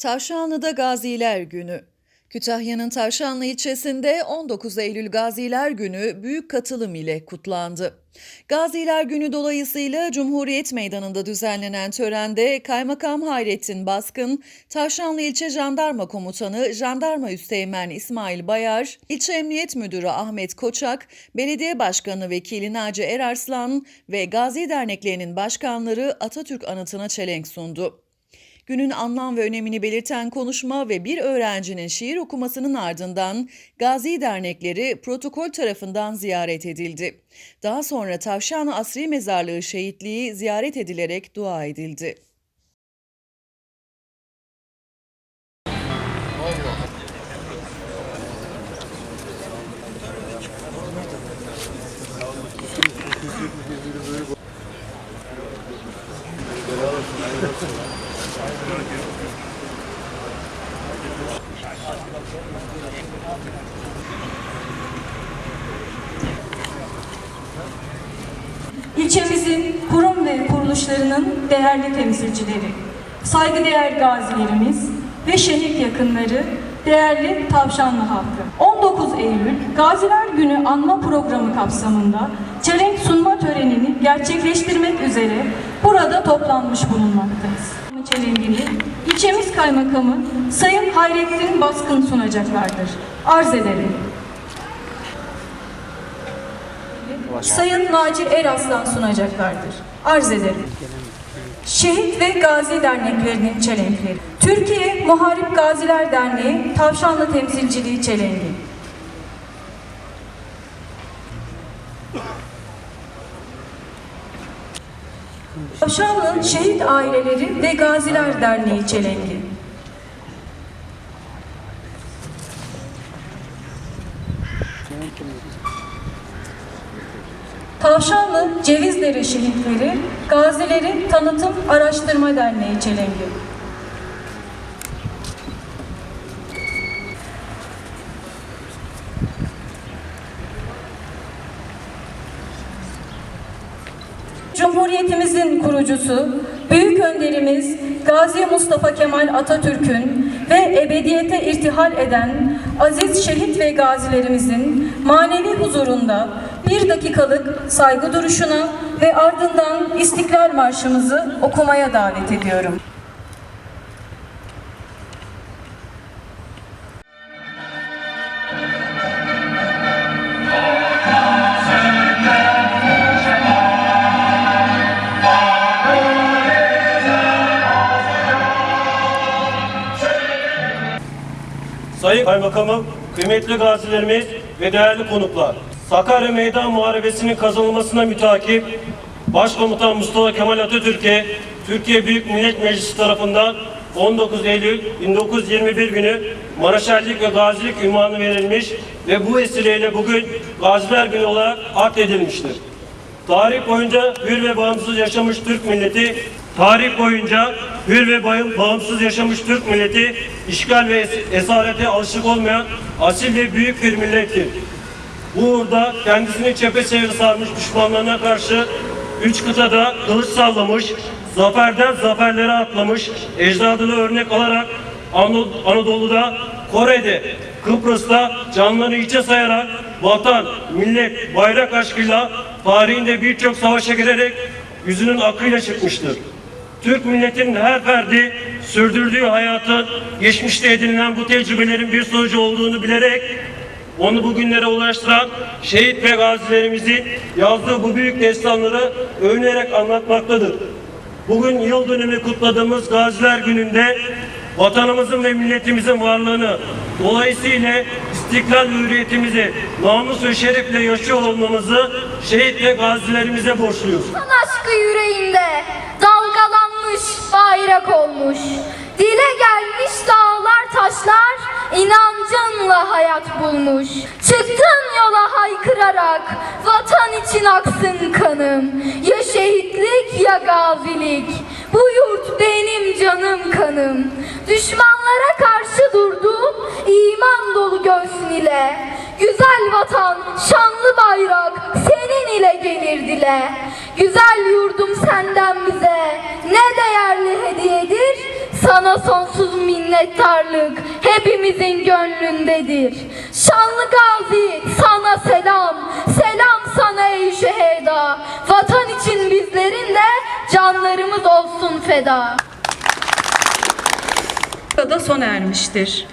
Tavşanlı'da Gaziler Günü. Kütahya'nın Tavşanlı ilçesinde 19 Eylül Gaziler Günü büyük katılım ile kutlandı. Gaziler Günü dolayısıyla Cumhuriyet Meydanı'nda düzenlenen törende Kaymakam Hayrettin Baskın, Tavşanlı İlçe Jandarma Komutanı Jandarma Üsteğmen İsmail Bayar, İlçe Emniyet Müdürü Ahmet Koçak, Belediye Başkanı Vekili Naci Erarslan ve Gazi Derneklerinin başkanları Atatürk anıtına çelenk sundu. Günün anlam ve önemini belirten konuşma ve bir öğrencinin şiir okumasının ardından Gazi Dernekleri protokol tarafından ziyaret edildi. Daha sonra Tavşanlı Asri Mezarlığı şehitliği ziyaret edilerek dua edildi. İlçemizin kurum ve kuruluşlarının değerli temsilcileri, saygıdeğer gazilerimiz ve şehit yakınları, değerli Tavşanlı halkı. 19 Eylül Gaziler Günü anma programı kapsamında çelenk sunma törenini gerçekleştirmek üzere burada toplanmış bulunmaktayız. Çelenkini ilçemiz kaymakamı Sayın Hayrettin Baskın sunacaklardır. Arz ederim. Sayın Naci Eraslan sunacaklardır. Arz ederim. Şehit ve Gazi Derneklerinin çelenkleri. Türkiye Muharip Gaziler Derneği Tavşanlı Temsilciliği Çelengi. Tavşanlı Şehit Aileleri ve Gaziler Derneği Çelengi. Tavşanlı Cevizdere Şehitleri Gazileri Tanıtım Araştırma Derneği Çelengi. Cumhuriyetimizin kurucusu, büyük önderimiz Gazi Mustafa Kemal Atatürk'ün ve ebediyete irtihal eden aziz şehit ve gazilerimizin manevi huzurunda bir dakikalık saygı duruşuna ve ardından İstiklal Marşımızı okumaya davet ediyorum. Sayın Kaymakamım, kıymetli gazilerimiz ve değerli konuklar. Sakarya Meydan Muharebesi'nin kazanılmasına mütakip Başkomutan Mustafa Kemal Atatürk'e Türkiye Büyük Millet Meclisi tarafından 19 Eylül 1921 günü Maraşerlik ve Gazilik ünvanı verilmiş ve bu vesileyle bugün Gaziler Günü olarak addedilmiştir. Tarih boyunca hür ve bağımsız yaşamış Türk milleti, tarih boyunca hür ve bayım- bağımsız yaşamış Türk milleti, işgal ve es- esarete alışık olmayan asil ve büyük bir millettir. Bu uğurda kendisini çepeçevre sarmış düşmanlarına karşı üç kıtada kılıç sallamış, zaferden zaferlere atlamış, ecdadını örnek alarak Anadolu'da, Kore'de, Kıbrıs'ta canlarını içe sayarak vatan, millet, bayrak aşkıyla tarihinde birçok savaşa girerek yüzünün akıyla çıkmıştır. Türk milletinin her ferdi sürdürdüğü hayatın geçmişte edinilen bu tecrübelerin bir sonucu olduğunu bilerek onu bugünlere ulaştıran şehit ve gazilerimizin yazdığı bu büyük destanları övünerek anlatmaktadır. Bugün yıl dönümü kutladığımız Gaziler Günü'nde vatanımızın ve milletimizin varlığını dolayısıyla istiklal hürriyetimizi namus ve şerefle yaşıyor olmamızı şehit ve gazilerimize borçluyuz. Vatan aşkı yüreğinde dalgalanmış bayrak olmuş. Dile gelmiş dağlar taşlar inancınla hayat bulmuş. Çıktın yola haykırarak vatan için aksın kanım. Ya şehitlik ya gazilik. Bu yurt benim canım kanım. Düşmanlara karşı durdum iman dolu göğsün ile. Güzel vatan, şanlı bayrak senin ile gelir dile. Güzel yurdum senden bize? Sana sonsuz minnettarlık hepimizin gönlündedir. Şanlı Gazi sana selam, selam sana ey şeheda. Vatan için bizlerin de canlarımız olsun feda. da sona ermiştir.